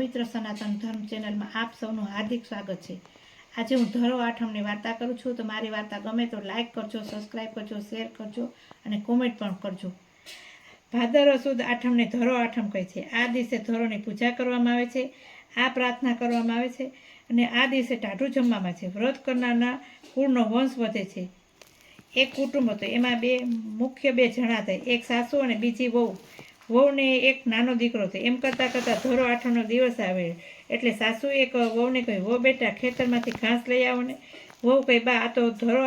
પવિત્ર સનાતન ધર્મ ચેનલમાં આપ સૌનું હાર્દિક સ્વાગત છે. આજે હું ધરો આઠમની વાર્તા કરું છું. તો મારી વાર્તા ગમે તો લાઇક કરજો સબસ્ક્રાઈબ કરજો શેર કરજો અને કોમેન્ટ પણ કરજો. ભાદરવ સુદ આઠમને ધરો આઠમ કહે છે. આ દિવસે ધરોની પૂજા કરવામાં આવે છે. આ પ્રાર્થના કરવામાં આવે છે અને આ દિવસે ટાઢું જમવામાં છે. વ્રત કરનારના કુળનો વંશ વધે છે. એક કુટુંબ હતું. એમાં બે મુખ્ય બે જણા હતા. એક સાસુ અને બીજી વહુ. વહુને એક નાનો દીકરો છે. એમ કરતાં કરતાં ધોરો આઠમનો દિવસ આવે. એટલે સાસુએ એક વહુને કહ્યું, વહુ બેટા, ખેતરમાંથી ઘાસ લઈ આવો ને. વહુ કહી, બા, આ તો ધોરો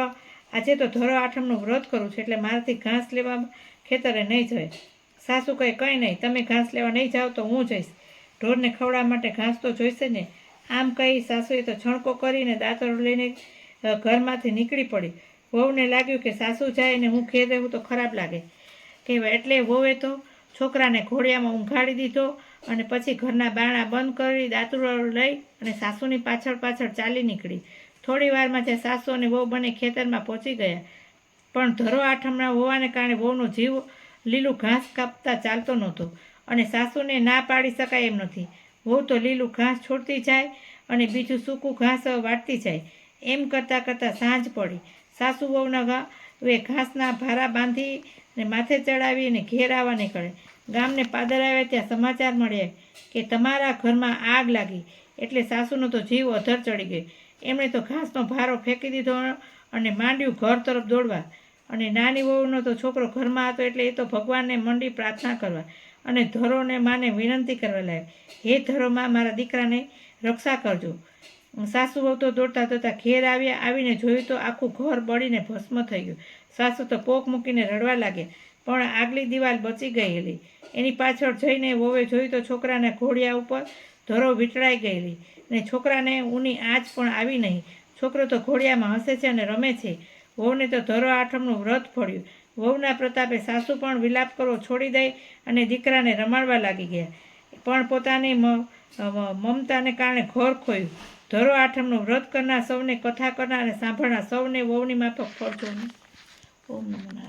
આજે તો ધોરો આઠમનું વ્રત કરું છું, એટલે મારાથી ઘાસ લેવા ખેતરે નહીં જાય. સાસુ કહે, કંઈ નહીં, તમે ઘાસ લેવા નહીં જાઓ તો હું જઈશ. ઢોરને ખવડાવવા માટે ઘાસ તો જોઈશે ને. આમ કહી સાસુએ તો છણકો કરીને દાંતરો લઈને ઘરમાંથી નીકળી પડી. વહુને લાગ્યું કે સાસુ જાય ને હું ઘેર રહેવું તો ખરાબ લાગે. કહેવાય એટલે વહુએ તો છોકરાને ઘોડિયામાં ઊંઘાડી દીધો અને પછી ઘરના બારણા બંધ કરી દાંતરો લઈ અને સાસુની પાછળ પાછળ ચાલી નીકળી. થોડી વારમાં જે સાસુ અને વહુ બંને ખેતરમાં પહોંચી ગયા. પણ ધરો આઠમના હોવાને કારણે વહુનો જીવ લીલું ઘાસ કાપતા ચાલતો નહોતો અને સાસુને ના પાડી શકાય એમ નથી. વહુ તો લીલું ઘાસ છોડતી જાય અને બીજું સૂકું ઘાસ વાટતી જાય. એમ કરતાં કરતાં સાંજ પડી. સાસુ વહુના એ ઘાસના ભારા બાંધી ને માથે ચડાવી અને ઘેર આવવા નીકળે. ગામને પાદર આવ્યા ત્યાં સમાચાર મળ્યા કે તમારા ઘરમાં આગ લાગી, એટલે સાસુનો તો જીવ અધર ચડી ગયો. એમણે તો ઘાસનો ભારો ફેંકી દીધો અને માંડ્યું ઘર તરફ દોડવા. અને નાની વહુનો તો છોકરો ઘરમાં હતો એટલે એ તો ભગવાનને મંડી પ્રાર્થના કરવા અને ધરોને માને વિનંતી કરવા લાગે હે ધરોમાં મારા દીકરાને રક્ષા કરજો. સાસુ વહુ તો દોડતા દોડતા ઘેર આવ્યા, આવીને જોયું તો આખું ઘર બળીને ભસ્મ થઈ ગયું. સાસુ તો પોક મૂકીને રડવા લાગ્યા પણ આગલી દિવાલ બચી ગયેલી. એની પાછળ જઈને વહુએ જોયું તો છોકરાના ઘોડિયા ઉપર ધરો વીંટળાઈ ગયેલી અને છોકરાને ઊની આંચ પણ આવી નહીં. છોકરો તો ઘોડિયામાં હસે છે અને રમે છે. વહુને તો ધરો આઠમનું વ્રત ફળ્યું. વહુના પ્રતાપે સાસુ પણ વિલાપ કરવો છોડી દઈ અને દીકરાને રમાડવા લાગી ગયા. પણ પોતાની મમતાને કારણે ઘર ખોયું. ધરો આઠમનું વ્રત કરનાર સૌને કથા કરનાર અને સાંભળનાર સૌને વહુની માફક ફળજો ઓમ નમો